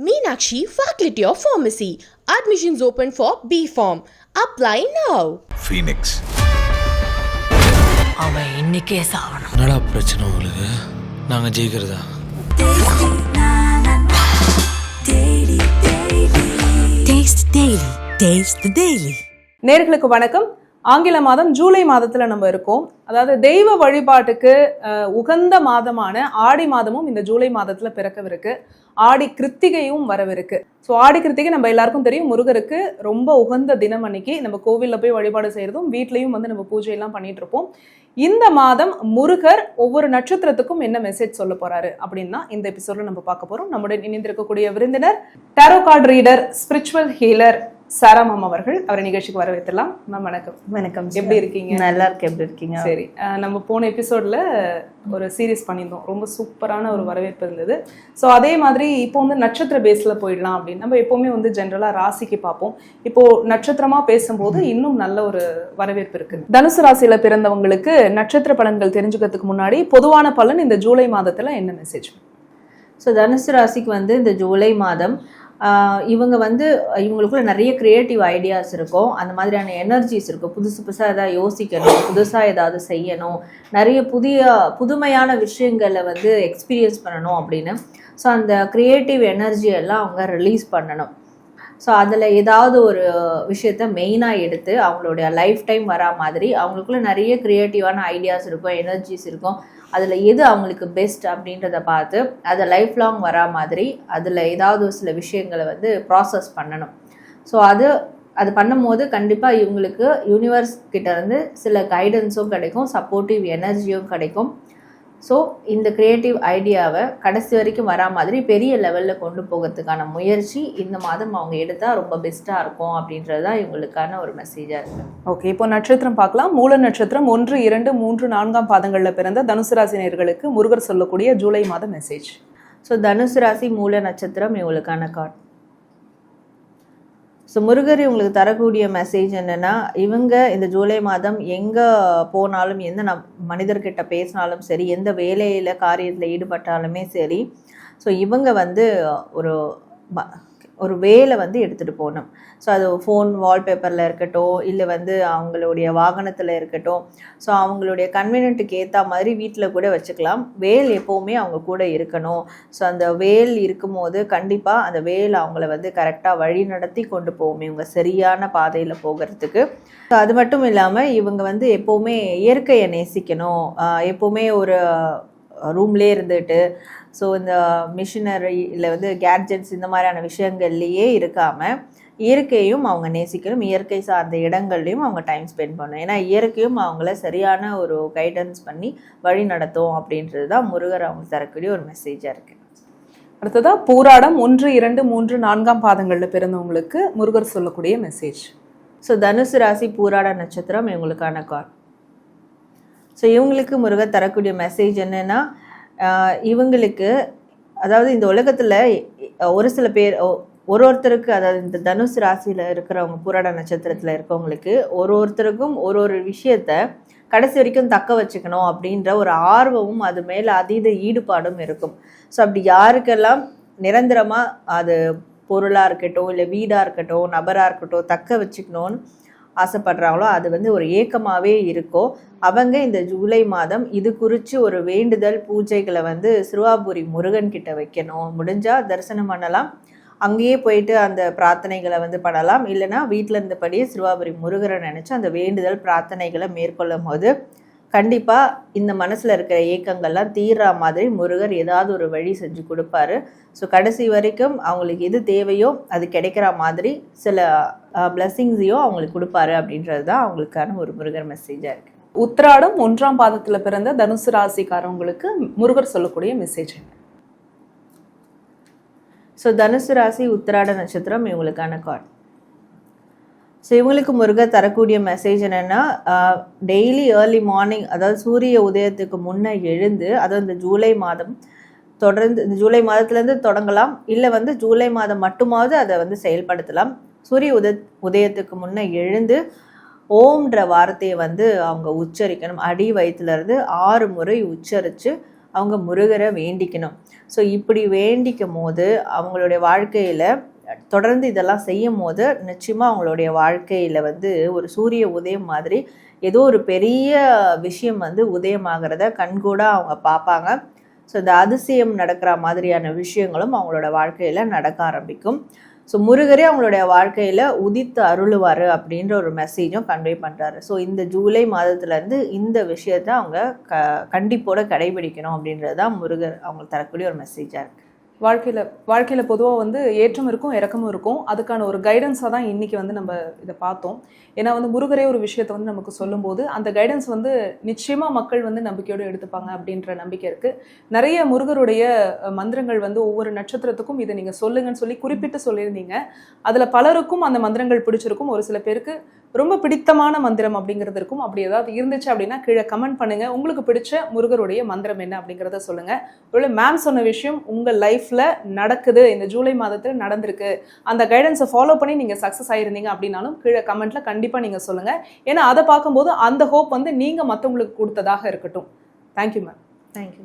Meenakshi Faculty of Pharmacy. Admissions open for B Form. Apply now. Phoenix அவன் இன்னைக்கே சாவணும். என்னடா பிரச்சனை உங்களுக்கு? நாங்கள் ஜெயிக்கிறதா? டேஸ்ட் டெய்லி டேஸ்ட் டெய்லி நேர்களுக்கு வணக்கம். ஆங்கில மாதம் ஜூலை மாதத்துல நம்ம இருக்கோம். அதாவது தெய்வ வழிபாட்டுக்கு அஹ், உகந்த மாதமான ஆடி மாதமும் இந்த ஜூலை மாதத்துல பிறக்கவிருக்கு. ஆடி கிருத்திகையும் வரவிருக்கு. ஸோ ஆடி கிருத்திகை நம்ம எல்லாருக்கும் தெரியும். முருகருக்கு ரொம்ப உகந்த தினம் அன்னைக்கு நம்ம கோவிலில் போய் வழிபாடு செய்கிறதும் வீட்லேயும் வந்து நம்ம பூஜையெல்லாம் பண்ணிட்டு இருப்போம். இந்த மாதம் முருகர் ஒவ்வொரு நட்சத்திரத்துக்கும் என்ன மெசேஜ் சொல்ல போறாரு அப்படின்னா இந்த எபிசோட்ல நம்ம பார்க்க போறோம். நம்முடன் இணைந்திருக்கக்கூடிய விருந்தினர் tarot card reader spiritual healer சாராமம் அவர்கள். அவரை நிகழ்ச்சிக்கு வரவேற்றலாம். மேம் வணக்கம். வணக்கம் எப்படி இருக்கீங்க? நல்லா இருக்கு எப்படி இருக்கீங்க? சரி. நம்ம போன எபிசோட்ல ஒரு சீரிஸ் பண்ணியிருந்தோம். ரொம்ப சூப்பரான ஒரு வரவேற்பு இருந்தது. ஸோ அதே மாதிரி இப்போ வந்து நட்சத்திர பேஸ்ல போயிடலாம் அப்படின்னு நம்ம எப்பவுமே வந்து ஜென்ரலா ராசிக்கு பார்ப்போம். இப்போ நட்சத்திரமா பேசும்போது இன்னும் நல்ல ஒரு வரவேற்பு இருக்கு. தனுசு ராசியில பிறந்தவங்களுக்கு நட்சத்திர பலன்கள் தெரிஞ்சுக்கிறதுக்கு முன்னாடி பொதுவான பலன் இந்த ஜூலை மாதத்துல என்ன மெசேஜ் ஸோ தனுசு ராசிக்கு வந்து இந்த ஜூலை மாதம் இவங்க வந்து இவங்களுக்குள்ள நிறைய க்ரியேட்டிவ் ஐடியாஸ் இருக்கும். அந்த மாதிரியான எனர்ஜிஸ் இருக்கும். புதுசு புதுசாக எதாவது யோசிக்கணும். புதுசாக ஏதாவது செய்யணும். நிறைய புதிய புதுமையான விஷயங்களை வந்து எக்ஸ்பீரியன்ஸ் பண்ணணும் அப்படின்னு. ஸோ அந்த க்ரியேட்டிவ் எனர்ஜியெல்லாம் அவங்க ரிலீஸ் பண்ணணும். ஸோ அதில் ஏதாவது ஒரு விஷயத்த மெயினாக எடுத்து அவங்களுடைய லைஃப் டைம் வரா மாதிரி அவங்களுக்குள்ள நிறைய க்ரியேட்டிவான ஐடியாஸ் இருக்கும் எனர்ஜிஸ் இருக்கும். அதில் எது அவங்களுக்கு பெஸ்ட் அப்படின்றத பார்த்து அதை லைஃப் லாங் வரா மாதிரி அதில் ஏதாவது ஒரு சில விஷயங்களை வந்து ப்ராசஸ் பண்ணணும். ஸோ அது அது பண்ணும்போது கண்டிப்பாக இவங்களுக்கு யூனிவர்ஸ் கிட்டேருந்து சில கைடன்ஸும் கிடைக்கும் சப்போர்ட்டிவ் எனர்ஜியும் கிடைக்கும். ஸோ இந்த க்ரியேட்டிவ் ஐடியாவை கடைசி வரைக்கும் வரா மாதிரி பெரிய லெவலில் கொண்டு போகிறதுக்கான முயற்சி இந்த மாதம் அவங்க எடுத்தால் ரொம்ப பெஸ்ட்டாக இருக்கும் அப்படின்றது தான் இவங்களுக்கான ஒரு மெசேஜாக இருக்குது ஓகே இப்போ நட்சத்திரம் பார்க்கலாம். மூல நட்சத்திரம் ஒன்று இரண்டு மூன்று நான்காம் பாதங்கள்ல பிறந்த தனுசு ராசி நேயர்களுக்கு முருகர் சொல்லக்கூடிய ஜூலை மாத மெசேஜ் ஸோ தனுசு ராசி மூல நட்சத்திரம் இவங்களுக்கான கார்டு ஸோ முருகர் இவங்களுக்கு தரக்கூடிய மெசேஜ் என்னன்னா இவங்க இந்த ஜூலை மாதம் எங்கே போனாலும் எந்த நம் மனிதர்கிட்ட பேசினாலும் சரி எந்த வேலையில் காரியத்தில் ஈடுபட்டாலுமே சரி ஸோ இவங்க வந்து ஒரு ப- ஒரு வேலை வந்து எடுத்துகிட்டு போகணும். ஸோ அது ஃபோன் வால்பேப்பரில் இருக்கட்டும் இல்லை வந்து அவங்களுடைய வாகனத்தில் இருக்கட்டும். ஸோ அவங்களுடைய கன்வீனியன்ட்டுக்கு ஏற்ற மாதிரி வீட்டில் கூட வச்சுக்கலாம். வேல் எப்போவுமே அவங்க கூட இருக்கணும். ஸோ அந்த வேல் இருக்கும்போது கண்டிப்பாக அந்த வேல் அவங்கள வந்து கரெக்டாக வழி நடத்தி கொண்டு போகும் இவங்க சரியான பாதையில் போகிறதுக்கு. ஸோ அது மட்டும் இல்லாமல் இவங்க வந்து எப்போவுமே இயற்கையை நேசிக்கணும். எப்போவுமே ஒரு ரூம்லேயே இருந்துட்டு ஸோ இந்த மிஷினரி இல்லை வந்து கேட்ஜெட்ஸ் இந்த மாதிரியான விஷயங்கள்லேயே இருக்காமல் இயற்கையும் அவங்க நேசிக்கணும் இயற்கை சார்ந்த இடங்கள்லையும் அவங்க டைம் ஸ்பெண்ட் பண்ணணும். ஏன்னா இயற்கையும் அவங்கள சரியான ஒரு கைடன்ஸ் பண்ணி வழி நடத்தும் அப்படின்றது தான் முருகர் அவங்களுக்கு தரக்கூடிய ஒரு மெசேஜாக இருக்குது அடுத்ததா பூராடம் ஒன்று இரண்டு மூன்று நான்காம் பாதங்கள்ல பிறந்தவங்களுக்கு முருகர் சொல்லக்கூடிய மெசேஜ் ஸோ தனுசு ராசி பூராட நட்சத்திரம் இவங்களுக்கான கால் ஸோ இவங்களுக்கு முருகர் தரக்கூடிய மெசேஜ் என்னென்னா இவங்களுக்கு அதாவது இந்த உலகத்தில் ஒரு சில பேர் ஒ- ஒரு ஒருத்தருக்கு அதாவது இந்த தனுசு ராசியில் இருக்கிறவங்க பூராட நட்சத்திரத்தில் இருக்கவங்களுக்கு ஒரு ஒருத்தருக்கும் ஒரு ஒரு விஷயத்த கடைசி வரைக்கும் தக்க வச்சுக்கணும் அப்படின்ற ஒரு ஆர்வமும் அது மேலே அதீத ஈடுபாடும் இருக்கும். ஸோ அப்படி யாருக்கெல்லாம் நிரந்தரமாக அது பொருளாக இருக்கட்டும் இல்லை வீடாக இருக்கட்டும் நபராக இருக்கட்டும் தக்க வச்சுக்கணும்னு ஆசைப்படுறாங்களோ அது வந்து ஒரு ஏக்கமாகவே இருக்கோ அவங்க இந்த ஜூலை மாதம் இது குறித்து ஒரு வேண்டுதல் பூஜைகளை வந்து சிறுவாபுரி முருகன் கிட்ட வைக்கணும். முடிஞ்சால் தரிசனம் பண்ணலாம். அங்கேயே போயிட்டு அந்த பிரார்த்தனைகளை வந்து பண்ணலாம். இல்லைன்னா வீட்டில் இருந்தபடியே சிறுவாபுரி முருகரை நினச்சி அந்த வேண்டுதல் பிரார்த்தனைகளை மேற்கொள்ளும் போது கண்டிப்பாக இந்த மனசில் இருக்கிற ஏக்கங்கள்லாம் தீர்ற மாதிரி முருகர் ஏதாவது ஒரு வழி செஞ்சு கொடுப்பாரு. ஸோ கடைசி வரைக்கும் அவங்களுக்கு எது தேவையோ அது கிடைக்கிற மாதிரி சில பிளஸ்ஸிங்ஸையும் அவங்களுக்கு கொடுப்பாரு அப்படின்றது தான் அவங்களுக்கான ஒரு முருகர் மெசேஜாக இருக்குது உத்திராடம் ஒன்றாம் பாதத்துல பிறந்த தனுசு ராசிக்காரவங்களுக்கு முருகர் சொல்லக்கூடிய மெசேஜ் ஸோ தனுசு ராசி உத்திராட நட்சத்திரம் இவங்களுக்கான கார்டு ஸோ இவங்களுக்கு முருகர் தரக்கூடிய மெசேஜ் என்னென்னா டெய்லி ஏர்லி மார்னிங் அதாவது சூரிய உதயத்துக்கு முன்னே எழுந்து அதாவது இந்த ஜூலை மாதம் தொடர்ந்து இந்த ஜூலை மாதத்துலேருந்து தொடங்கலாம். இல்லை வந்து ஜூலை மாதம் மட்டுமாவது அதை வந்து செயல்படுத்தலாம். சூரிய உத உதயத்துக்கு முன்னே எழுந்து ஓம்ன்ற வார்த்தையை வந்து அவங்க உச்சரிக்கணும். அடி வயிற்றுலேருந்து ஆறு முறை உச்சரித்து அவங்க முருகரை வேண்டிக்கணும். ஸோ இப்படி வேண்டிக்கும் போது அவங்களுடைய வாழ்க்கையில் தொடர்ந்து இதெல்லாம் செய்யும் போது நிச்சயமாக அவங்களுடைய வாழ்க்கையில் வந்து ஒரு சூரிய உதயம் மாதிரி ஏதோ ஒரு பெரிய விஷயம் வந்து உதயமாகிறத கண்கூட அவங்க பார்ப்பாங்க. ஸோ இந்த அதிசயம் நடக்கிற மாதிரியான விஷயங்களும் அவங்களோட வாழ்க்கையில் நடக்க ஆரம்பிக்கும். ஸோ முருகரே அவங்களுடைய வாழ்க்கையில் உதித்து அருளுவார் அப்படின்ற ஒரு மெசேஜும் கன்வே பண்ணுறாரு ஸோ இந்த ஜூலை மாதத்துலேருந்து இந்த விஷயத்தை அவங்க க கண்டிப்போட கடைபிடிக்கணும் அப்படின்றது தான் முருகர் அவங்களுக்கு தரக்கூடிய ஒரு மெசேஜாக இருக்குது வாழ்க்கையில் வாழ்க்கையில் பொதுவாக வந்து ஏற்றம் இருக்கும் இறக்கமும் இருக்கும். அதுக்கான ஒரு கைடன்ஸாக தான் இன்றைக்கி வந்து நம்ம இதை பார்த்தோம். ஏன்னா வந்து முருகரே ஒரு விஷயத்தை வந்து நமக்கு சொல்லும்போது அந்த கைடன்ஸ் வந்து நிச்சயமாக மக்கள் வந்து நம்பிக்கையோடு எடுத்துப்பாங்க அப்படின்ற நம்பிக்கை இருக்குது நிறைய முருகருடைய மந்திரங்கள் வந்து ஒவ்வொரு நட்சத்திரத்துக்கும் இதை நீங்கள் சொல்லுங்கன்னு சொல்லி குறிப்பிட்டு சொல்லியிருந்தீங்க. அதில் பலருக்கும் அந்த மந்திரங்கள் பிடிச்சிருக்கும். ஒரு சில பேருக்கு ரொம்ப பிடித்தமான மந்திரம் அப்படிங்கிறது இருக்கும். அப்படி ஏதாவது இருந்துச்சு அப்படின்னா கீழே கமெண்ட் பண்ணுங்க. உங்களுக்கு பிடிச்ச முருகருடைய மந்திரம் என்ன அப்படிங்கிறத சொல்லுங்க. ஒருவேளை மேம் சொன்ன விஷயம் உங்க லைஃப்ல நடக்குது. இந்த ஜூலை மாதத்தில் நடந்திருக்கு. அந்த கைடன்ஸை ஃபாலோ பண்ணி நீங்க சக்ஸஸ் ஆயிருந்தீங்க அப்படின்னாலும் கீழே கமெண்ட்ல கண்டிப்பா நீங்க சொல்லுங்க. ஏன்னா அதை பார்க்கும்போது அந்த ஹோப் வந்து நீங்க மற்றவங்களுக்கு கொடுத்ததாக இருக்கட்டும். Thank you ma'am thank you